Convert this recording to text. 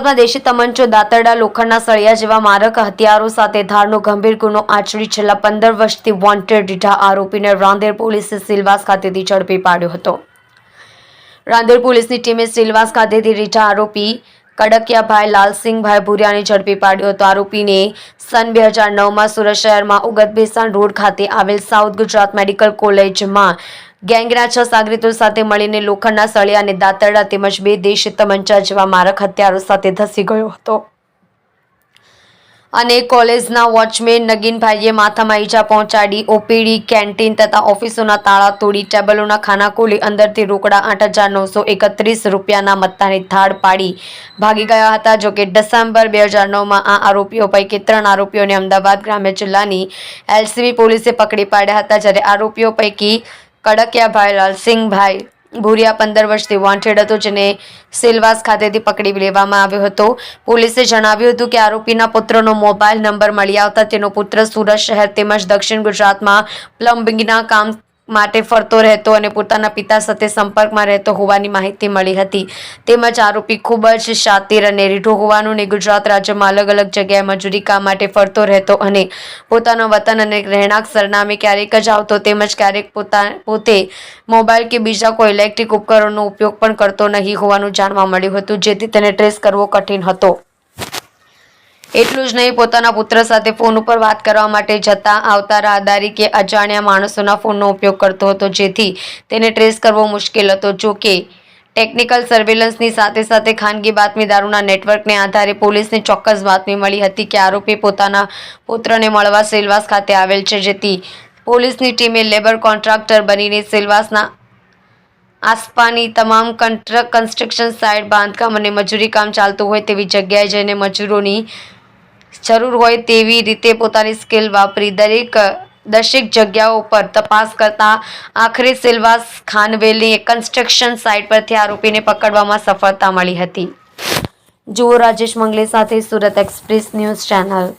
સુરતમાં દેશી તમંચો દાતરડા લોખંડના સળિયા જેવા મારક હથિયારો સાથે ધારનો ગંભીર ગુનો આચરી છેલ્લા પંદર વર્ષથી વોન્ટેડ રીઢા આરોપીને રાંદેર પોલીસે સિલવાસ ખાતેથી ઝડપી પાડ્યો હતો. રાંદેર પોલીસની ટીમે સિલવાસ ખાતેથી રીઠા આરોપી કડકિયાભાઈ લાલસિંહભાઈ ભુરિયાને ઝડપી પાડ્યો હતો. આરોપીને સન બે હજાર નવમાં સુરત શહેરમાં ઉગત બેસાણ રોડ ખાતે આવેલ સાઉથ ગુજરાત મેડિકલ કોલેજમાં ગેંગના છ સાગરીતો સાથે મળીને લોખંડના સળિયા અને દાંતરડા તેમજ બે દેશી તમંચા જેવા મારક હથિયારો સાથે ધસી ગયો હતો. અને કોલેજના વોચમેન નગીનભાઈએ માથામાં ઈજા પહોંચાડી ઓપીડી, કેન્ટીન તથા ઓફિસોના તાળા તોડી ટેબલોના ખાના ખોલી અંદરથી રોકડા આઠ હજાર નવસો એકત્રીસ રૂપિયાના મત્તાની થાળ પાડી ભાગી ગયા હતા. જોકે ડિસેમ્બર બે હજાર નવમાં આ આરોપીઓ પૈકી ત્રણ આરોપીઓને અમદાવાદ ગ્રામ્ય જિલ્લાની એલસીબી પોલીસે પકડી પાડ્યા હતા. જ્યારે આરોપીઓ પૈકી કડકિયાભાઈ, લાલસિંહભાઈ. ભૂરિયા પંદર વર્ષથી વોન્ટેડ હતો, જેને સિલવાસ ખાતેથી પકડી લેવામાં આવ્યો હતો. પોલીસે જણાવ્યું હતું કે આરોપીના પુત્રનો મોબાઈલ નંબર મળી આવતા તેનો પુત્ર સુરત શહેર તેમજ દક્ષિણ ગુજરાતમાં પ્લમ્બિંગના કામ માટે ફરતો રહેતો અને પોતાના પિતા સાથે સંપર્કમાં રહેતો હોવાની માહિતી મળી હતી. તેમજ આરોપી ખૂબ જ શાતિર અને રીઢો હોવાનું ને ગુજરાત રાજ્યમાં અલગ અલગ જગ્યાએ મજૂરી કામ માટે ફરતો રહેતો અને પોતાનો વતન અને રહેણાંક સરનામે ક્યારેક જ આવતો તેમજ ક્યારેક પોતા, પોતે મોબાઈલ કે બીજા કોઈ ઇલેક્ટ્રિક ઉપકરણનો ઉપયોગ પણ કરતો નહીં હોવાનું જાણવા મળ્યું હતું, જેથી તેને ટ્રેસ કરવો કઠિન હતો. એટલું જ નહીં, પોતાના પુત્ર સાથે ફોન ઉપર વાત કરવા માટે જતા આવતા રાહદારી કે અજાણ્યા માણસોના ફોનનો ઉપયોગ કરતો હતો, જેથી તેને ટ્રેસ કરવો મુશ્કેલ હતો. જો કે ટેકનિકલ સર્વેલન્સની સાથે સાથે ખાનગી બાતમીદારોના નેટવર્કને આધારે પોલીસને ચોક્કસ બાતમી મળી હતી કે આરોપી પોતાના પુત્રને મળવા સેલવાસ ખાતે આવેલ છે, જેથી પોલીસની ટીમે લેબર કોન્ટ્રાક્ટર બનીને સેલવાસના આસપાની તમામ કન્સ્ટ્રક્શન સાઇટ બાંધકામ અને મજૂરી કામ ચાલતું હોય તેવી જગ્યાએ જઈને મજૂરોની જરૂર હોય તેવી રીતે પોતાની સ્કિલ વાપરી દરેક દરેક જગ્યાઓ પર તપાસ કરતા આખરે સિલવાસ ખાનવેલની કન્સ્ટ્રક્શન સાઇટ પરથી આરોપીને પકડવામાં સફળતા મળી હતી. જુઓ રાજેશ મંગલે સાથે સુરત એક્સપ્રેસ ન્યૂઝ ચેનલ